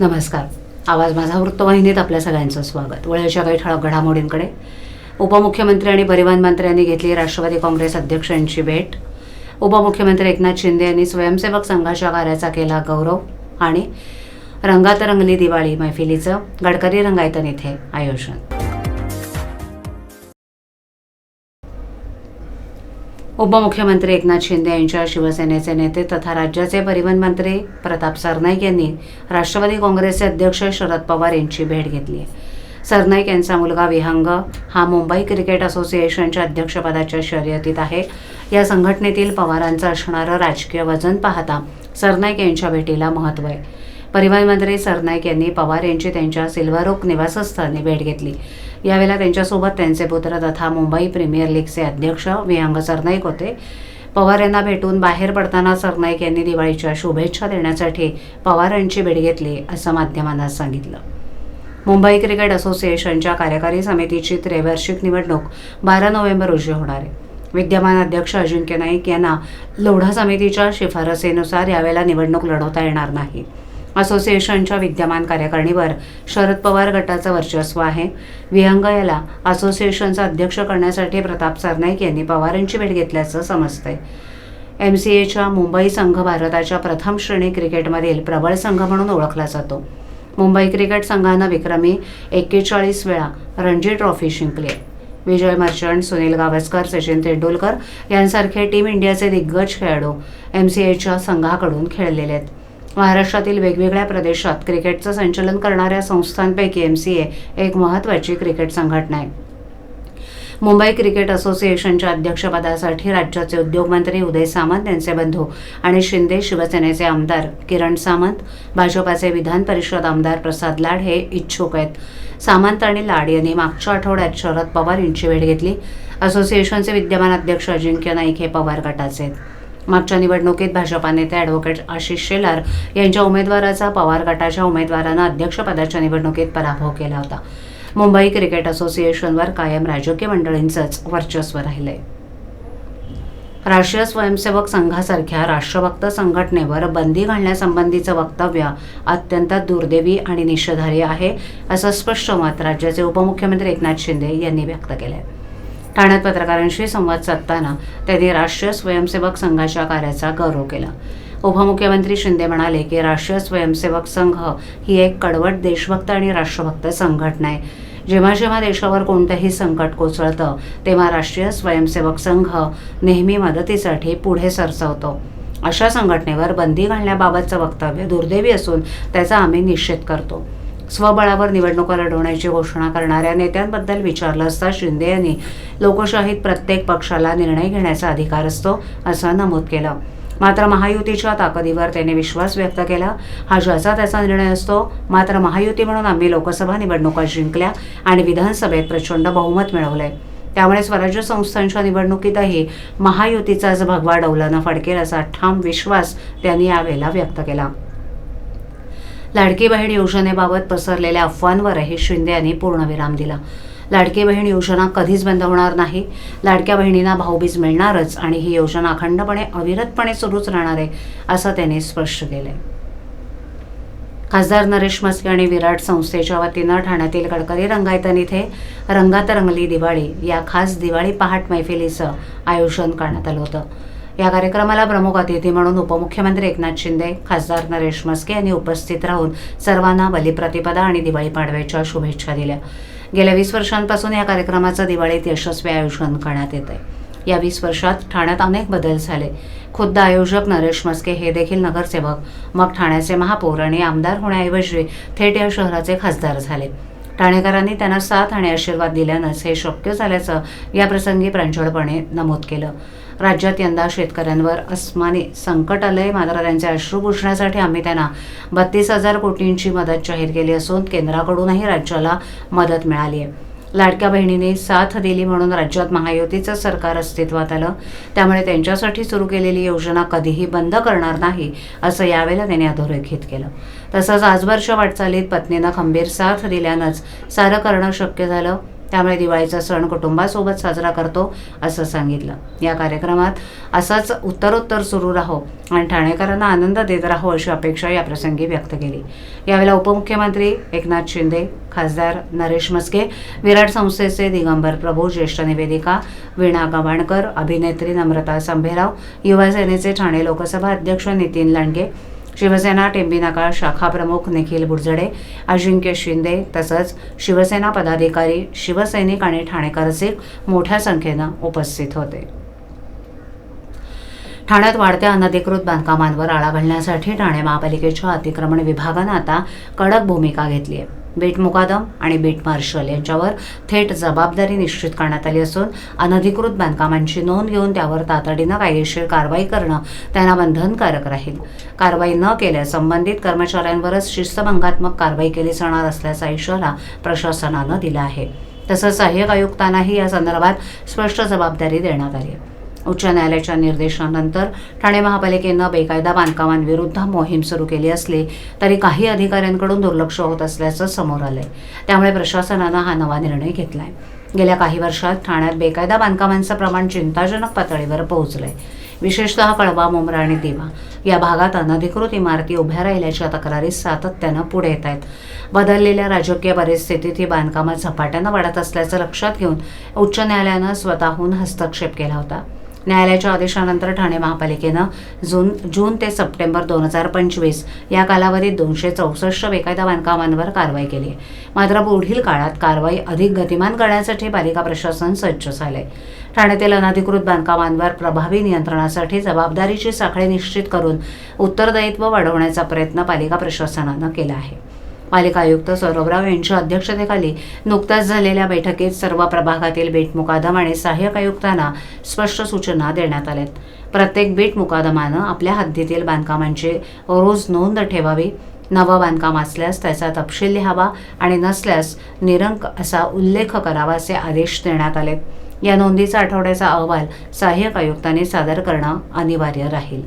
नमस्कार. आवाज माझा वृत्तवाहिनीत आपल्या सगळ्यांचं स्वागत. वळ्याच्या काही ठळक घडामोडींकडे. उपमुख्यमंत्री आणि परिवहन मंत्र्यांनी घेतली राष्ट्रवादी काँग्रेस अध्यक्षांची भेट. उपमुख्यमंत्री एकनाथ शिंदे यांनी स्वयंसेवक संघाच्या कार्याचा केला गौरव आणि रंगात रंगली दिवाळी मैफिलीचं गडकरी रंगायतन इथे आयोजन. उपमुख्यमंत्री एकनाथ शिंदे यांच्या शिवसेनेचे नेते तथा राज्याचे परिवहन मंत्री प्रताप सरनाईक यांनी राष्ट्रवादी काँग्रेसचे अध्यक्ष शरद पवार यांची भेट घेतली. सरनाईक यांचा मुलगा विहंग हा मुंबई क्रिकेट असोसिएशनच्या अध्यक्षपदाच्या शर्यतीत आहे. या संघटनेतील पवारांचं असणारं राजकीय वजन पाहता सरनाईक यांच्या भेटीला महत्त्व आहे. परिवहन मंत्री सरनाईक यांनी पवार यांची त्यांच्या सिल्वारोक निवासस्थानी भेट घेतली. यावेळेला त्यांच्यासोबत त्यांचे पुत्र तथा मुंबई प्रीमियर लीगचे अध्यक्ष विहंग सरनाईक होते. पवार यांना भेटून बाहेर पडताना सरनाईक यांनी दिवाळीच्या शुभेच्छा देण्यासाठी पवार यांची भेट घेतली असं माध्यमांना सांगितलं. मुंबई क्रिकेट असोसिएशनच्या कार्यकारी समितीची त्रैवार्षिक निवडणूक बारा नोव्हेंबर रोजी होणार आहे. विद्यमान अध्यक्ष अजिंक्य नाईक यांना लोढा समितीच्या शिफारसीनुसार यावेळेला निवडणूक लढवता येणार नाही. असोसिएशनच्या विद्यमान कार्यकारिणीवर शरद पवार गटाचं वर्चस्व आहे. विहंग याला असोसिएशनचा अध्यक्ष करण्यासाठी प्रताप सरनाईक यांनी पवारांची भेट घेतल्याचं समजतंय. एम सी एच्या मुंबई संघ भारताच्या प्रथम श्रेणी क्रिकेटमधील प्रबळ संघ म्हणून ओळखला जातो. मुंबई क्रिकेट संघानं विक्रमी एक्केचाळीस वेळा रणजी ट्रॉफी जिंकली. आहे. विजय मर्चंट सुनील गावस्कर सचिन तेंडुलकर यांसारखे टीम इंडियाचे दिग्गज खेळाडू एम सी एच्या संघाकडून खेळलेले आहेत. महाराष्ट्रातील वेगवेगळ्या प्रदेशात क्रिकेटचं संचलन करणाऱ्या संस्थांपैकी एम सी ए एक महत्त्वाची क्रिकेट संघटना आहे. मुंबई क्रिकेट असोसिएशनच्या अध्यक्षपदासाठी राज्याचे उद्योगमंत्री उदय सामंत यांचे बंधू आणि शिंदे शिवसेनेचे आमदार किरण सामंत भाजपाचे विधान परिषद आमदार प्रसाद लाड हे इच्छुक आहेत. सामंत आणि लाड यांनी मागच्या आठवड्यात शरद पवार यांची भेट घेतली. असोसिएशनचे विद्यमान अध्यक्ष अजिंक्य नाईक हे पवार गटाचे आहेत. मागच्या निवडणुकीत भाजपा नेते ॲडव्होकेट आशिष शेलार यांच्या उमेदवाराचा पवार गटाच्या उमेदवारानं अध्यक्षपदाच्या निवडणुकीत पराभव केला होता. मुंबई क्रिकेट असोसिएशनवर कायम राजकीय मंडळींचंच वर्चस्व राहिलंय. राष्ट्रीय स्वयंसेवक संघासारख्या राष्ट्रभक्त संघटनेवर बंदी घालण्यासंबंधीचं वक्तव्य अत्यंत दुर्दैवी आणि निषेधार्ह आहे असं स्पष्ट मत राज्याचे उपमुख्यमंत्री एकनाथ शिंदे यांनी व्यक्त केलं आहे ठाण्यात पत्रकारांशी संवाद साधताना त्यांनी राष्ट्रीय स्वयंसेवक संघाच्या कार्याचा गौरव केला. उपमुख्यमंत्री शिंदे म्हणाले की राष्ट्रीय स्वयंसेवक संघ ही एक कडवट देशभक्त आणि राष्ट्रभक्त संघटना आहे. जेव्हा जेव्हा देशावर कोणतंही संकट कोसळतं तेव्हा राष्ट्रीय स्वयंसेवक संघ नेहमी मदतीसाठी पुढे सरसावतो. अशा संघटनेवर बंदी घालण्याबाबतचं वक्तव्य दुर्दैवी असून त्याचा आम्ही निषेध करतो. स्वबळावर निवडणुका लढवण्याची घोषणा करणाऱ्या नेत्यांबद्दल विचारलं असता शिंदे यांनी लोकशाहीत प्रत्येक पक्षाला निर्णय घेण्याचा अधिकार असतो असं नमूद केलं. मात्र महायुतीच्या ताकदीवर त्यांनी विश्वास व्यक्त केला. हा ज्याचा त्याचा निर्णय असतो मात्र महायुती म्हणून आम्ही लोकसभा निवडणुका जिंकल्या आणि विधानसभेत प्रचंड बहुमत मिळवले त्यामुळे स्वराज्य संस्थांच्या निवडणुकीतही महायुतीचाच भगवा डौलानं फडकेल असा ठाम विश्वास त्यांनी यावेळेला व्यक्त केला. लाडकी बहीण योजनेबाबत पसरलेल्या अफवांवरही शिंदे यांनी पूर्णविराम दिला. लाडकी बहीण योजना कधीच बंद होणार नाही. लाडक्या बहिणींना भाऊबीज मिळणारच आणि ही योजना अखंडपणे अविरतपणे सुरूच राहणार आहे असं त्यांनी स्पष्ट केलंय. खासदार नरेश मस्के आणि विराट संस्थेच्या वतीनं ठाण्यातील गडकरी रंगायतन इथे रंगात रंगली दिवाळी या खास दिवाळी पहाट मैफिलीचं आयोजन करण्यात आलं होतं. या कार्यक्रमाला प्रमुख अतिथी म्हणून उपमुख्यमंत्री एकनाथ शिंदे खासदार नरेश मस्के यांनी उपस्थित राहून सर्वांना बलिप्रतिपदा आणि दिवाळी पाडव्याच्या शुभेच्छा दिल्या. गेल्या वीस वर्षांपासून या कार्यक्रमाचं दिवाळीत यशस्वी आयोजन करण्यात येत आहे या वीस वर्षात ठाण्यात अनेक बदल झाले. खुद्द आयोजक नरेश मस्के हे देखील नगरसेवक. मग ठाण्याचे महापौर आणि आमदार होण्याऐवजी थेट या शहराचे खासदार झाले. ठाणेकरांनी त्यांना साथ आणि आशीर्वाद दिल्यानंच हे शक्य झाल्याचं याप्रसंगी प्रांजळपणे नमूद केलं. राज्यात यंदा शेतकऱ्यांवर अस्माने संकट आलंय. मात्र त्यांचे अश्रू पुसण्यासाठी आम्ही त्यांना बत्तीस हजार कोटींची मदत जाहीर केली असून केंद्राकडूनही राज्याला मदत मिळाली आहे लाडक्या बहिणीने साथ दिली म्हणून राज्यात महायुतीचं सरकार अस्तित्वात आलं. त्यामुळे त्यांच्यासाठी सुरू केलेली योजना कधीही बंद करणार नाही असं यावेळेला त्यांनी अधोरेखित केलं. तसंच आजवरच्या वाटचालीत पत्नीनं खंबीर साथ दिल्यानंच सारं करणं शक्य झालं. त्यामुळे दिवाळीचा सण कुटुंबासोबत साजरा करतो असं सांगितलं. या कार्यक्रमात असंच उत्तरोत्तर सुरू राहो आणि ठाणेकरांना आनंद देत राहो अशी अपेक्षा या प्रसंगी व्यक्त केली. यावेळेला उपमुख्यमंत्री एकनाथ शिंदे खासदार नरेश मस्के विराट संस्थेचे दिगंबर प्रभू ज्येष्ठ निवेदिका वीणा गवाणकर अभिनेत्री नम्रता संभेराव युवा सेनेचे ठाणे लोकसभा अध्यक्ष नितीन लांडगे शिवसेना टेंबिनाका शाखा प्रमुख निखिल बुरजडे अजिंक्य शिंदे तसंच शिवसेना पदाधिकारी शिवसैनिक आणि ठाणेकरचे मोठ्या संख्येनं उपस्थित होते. ठाण्यात वाढत्या अनधिकृत बांधकामांवर आळा घालण्यासाठी ठाणे महापालिकेच्या अतिक्रमण विभागानं आता कडक भूमिका घेतली आहे. बीट मुकादम आणि बीट मार्शल यांच्यावर थेट जबाबदारी निश्चित करण्यात आली असून अनधिकृत बांधकामांची नोंद घेऊन त्यावर तातडीनं कायदेशीर कारवाई करणं त्यांना बंधनकारक राहील. कारवाई न केल्यास संबंधित कर्मचाऱ्यांवरच शिस्तभंगात्मक कारवाई केली जाणार असल्याचा इशारा प्रशासनानं दिला आहे. तसंच सहाय्यक आयुक्तांनाही या संदर्भात स्पष्ट जबाबदारी देण्यात आली आहे. उच्च न्यायालयाच्या निर्देशानंतर ठाणे महापालिकेनं बेकायदा बांधकामांविरुद्ध मोहीम सुरू केली असली तरी काही अधिकाऱ्यांकडून दुर्लक्ष होत असल्याचं समोर आलंय. त्यामुळे प्रशासनानं हा नवा निर्णय घेतलाय. गेल्या काही वर्षात ठाण्यात बेकायदा बांधकामांचं प्रमाण चिंताजनक पातळीवर पोहोचलंय. विशेषतः कळवा मुंब्रा आणि दिवा या भागात अनधिकृत इमारती उभ्या राहिल्याच्या तक्रारी सातत्यानं पुढे येत आहेत. बदललेल्या राजकीय परिस्थितीत ही बांधकामं झपाट्यानं वाढत असल्याचं लक्षात घेऊन उच्च न्यायालयानं स्वतःहून हस्तक्षेप केला होता. न्यायालयाच्या आदेशानंतर ठाणे महापालिकेनं जून जून ते सप्टेंबर दोन हजार पंचवीस या कालावधीत दोनशे चौसष्ट बेकायदा बांधकामांवर कारवाई केली. आहे मात्र पुढील काळात कारवाई अधिक गतिमान करण्यासाठी पालिका प्रशासन सज्ज झाले ठाण्यातील अनधिकृत बांधकामांवर प्रभावी नियंत्रणासाठी जबाबदारीची साखळी निश्चित करून उत्तरदायित्व वाढवण्याचा प्रयत्न पालिका प्रशासनानं केला आहे. पालिका आयुक्त सौरभराव यांच्या अध्यक्षतेखाली नुकत्याच झालेल्या बैठकीत सर्व प्रभागातील बीट मुकादम आणि सहाय्यक आयुक्तांना स्पष्ट सूचना देण्यात आल्या प्रत्येक बीट मुकादमानं आपल्या हद्दीतील बांधकामांची रोज नोंद ठेवावी नवं बांधकाम असल्यास त्याचा तपशील लिहावा आणि नसल्यास निरंक असा उल्लेख करावा असे आदेश देण्यात आलेत. या नोंदीचा आठवड्याचा अहवाल सहाय्यक आयुक्तांनी सादर करणं अनिवार्य राहील.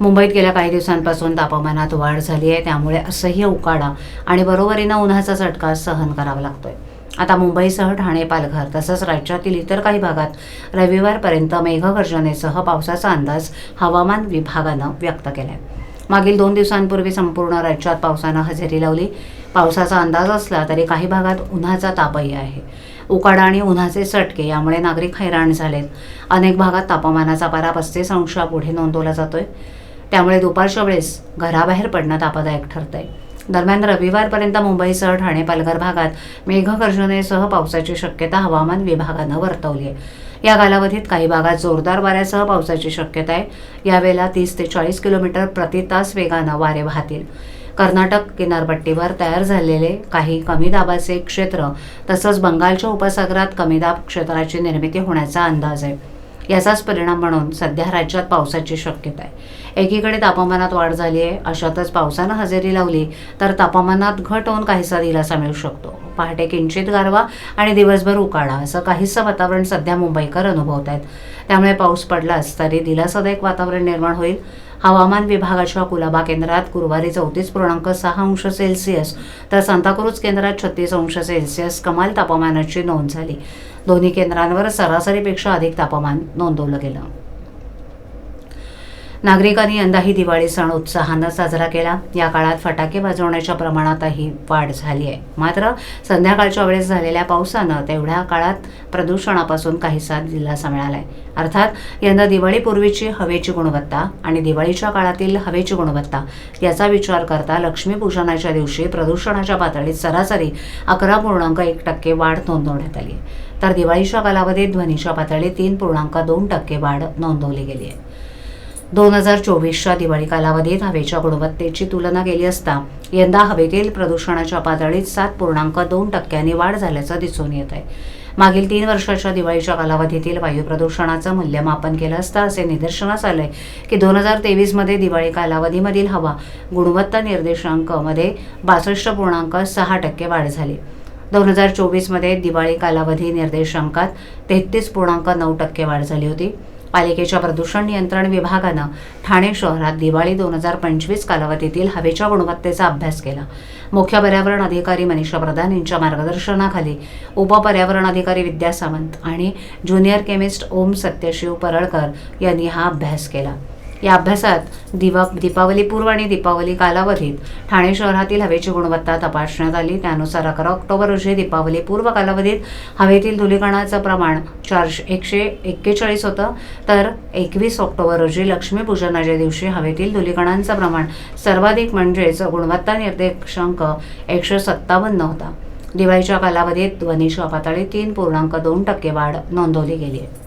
मुंबईत गेल्या काही दिवसांपासून तापमानात वाढ झाली आहे. त्यामुळे असह्य उकाडा आणि बरोबरीनं उन्हाचा चटका सहन करावा लागतोय. आता मुंबईसह ठाणे पालघर तसंच राज्यातील इतर काही भागात रविवारपर्यंत मेघगर्जनेसह पावसाचा अंदाज हवामान विभागानं व्यक्त केला आहे मागील दोन दिवसांपूर्वी संपूर्ण राज्यात पावसानं हजेरी लावली. पावसाचा अंदाज असला तरी काही भागात उन्हाचा तापही आहे. उकाडा आणि उन्हाचे चटके यामुळे नागरिक हैराण झालेत. अनेक भागात तापमानाचा पारा पस्तीस अंशापुढे नोंदवला जातोय. त्यामुळे दुपारच्या वेळेस घराबाहेर पडणं तापदायक ठरतंय. दरम्यान रविवारपर्यंत मुंबईसह ठाणे पालघर भागात मेघगर्जनेसह पावसाची शक्यता हवामान विभागानं वर्तवली आहे. या कालावधीत काही भागात जोरदार वाऱ्यासह पावसाची शक्यता आहे. यावेळेला तीस ते चाळीस किलोमीटर प्रति तास वेगानं वारे वाहतील. कर्नाटक किनारपट्टीवर तयार झालेले काही कमी दाबाचे क्षेत्र तसंच बंगालच्या उपसागरात कमी दाब क्षेत्राची निर्मिती होण्याचा अंदाज आहे. याचाच परिणाम म्हणून सध्या राज्यात पावसाची शक्यता आहे. एकीकडे तापमानात वाढ झाली आहे अशातच पावसानं हजेरी लावली तर तापमानात घट होऊन काहीसा दिलासा मिळू शकतो. पहाटे किंचित गारवा आणि दिवसभर उकाडा असं काहीसं वातावरण सध्या मुंबईकर अनुभवत आहेत त्यामुळे पाऊस पडलाच तरी दिलासादायक वातावरण निर्माण होईल. हवामान विभागाच्या कुलाबा केंद्रात गुरुवारी चौतीस पूर्णांक सहा अंश सेल्सिअस तर सांताक्रूज केंद्रात छत्तीस अंश सेल्सिअस कमाल तापमानाची नोंद झाली. दोन्ही केंद्रांवर सरासरीपेक्षा अधिक तापमान नोंदवलं गेलं. नागरिकांनी यंदाही दिवाळी सण उत्साहानं साजरा केला. या काळात फटाके वाजवण्याच्या प्रमाणातही वाढ झाली आहे. मात्र संध्याकाळच्या वेळेस झालेल्या पावसानं तेवढ्या काळात प्रदूषणापासून काहीसा दिलासा मिळालाय. अर्थात यंदा दिवाळीपूर्वीची हवेची गुणवत्ता आणि दिवाळीच्या काळातील हवेची गुणवत्ता याचा विचार करता लक्ष्मीपूजनाच्या दिवशी प्रदूषणाच्या पातळीत सरासरी अकरा पूर्णांक एक टक्के वाढ नोंदवण्यात आली आहे. तर दिवाळीच्या कालावधीत ध्वनीच्या पातळीत तीन पूर्णांक दोन टक्के वाढ नोंदवली गेली आहे. दोन हजार चोवीसच्या दिवाळी कालावधीत हवेच्या गुणवत्तेची तुलना केली असता यंदा हवेतील प्रदूषणाच्या पातळीत सात पूर्णांक दोन टक्क्यांनी वाढ झाल्याचं दिसून येत आहे. मागील तीन वर्षाच्या दिवाळीच्या कालावधीतील वायू प्रदूषणाचं मूल्यमापन केलं असता असे निदर्शनास आले की दोन हजार तेवीसमध्ये दिवाळी कालावधीमधील हवा गुणवत्ता निर्देशांकमध्ये बासष्ट पूर्णांक सहा टक्के वाढ झाली. दोन हजार चोवीसमध्ये दिवाळी कालावधी निर्देशांकात तेहतीस पूर्णांक नऊ टक्के वाढ झाली होती. पालिकेच्या प्रदूषण नियंत्रण विभागानं ठाणे शहरात दिवाळी दोन हजार पंचवीस कालावधीतील हवेच्या गुणवत्तेचा अभ्यास केला. मुख्य पर्यावरण अधिकारी मनीषा प्रधान यांच्या मार्गदर्शनाखाली उपपर्यावरण अधिकारी विद्या सावंत आणि ज्युनियर केमिस्ट ओम सत्यशिव परळकर यांनी हा अभ्यास केला. या अभ्यासात दिवा दीपावलीपूर्व आणि दीपावली कालावधीत ठाणे शहरातील हवेची गुणवत्ता तपासण्यात आली. त्यानुसार अकरा ऑक्टोबर रोजी दीपावली पूर्व कालावधीत हवेतील धुलीकणाचं प्रमाण चारशे एकशे एक्केचाळीस होतं. तर एकवीस ऑक्टोबर रोजी लक्ष्मीपूजनाच्या दिवशी हवेतील धुलीकणांचं प्रमाण सर्वाधिक म्हणजेच गुणवत्ता निर्देशांक एकशे सत्तावन्न होता. दिवाळीच्या कालावधीत ध्वनीच्या पातळीत तीन पूर्णांक दोन टक्के वाढ नोंदवली गेली आहे.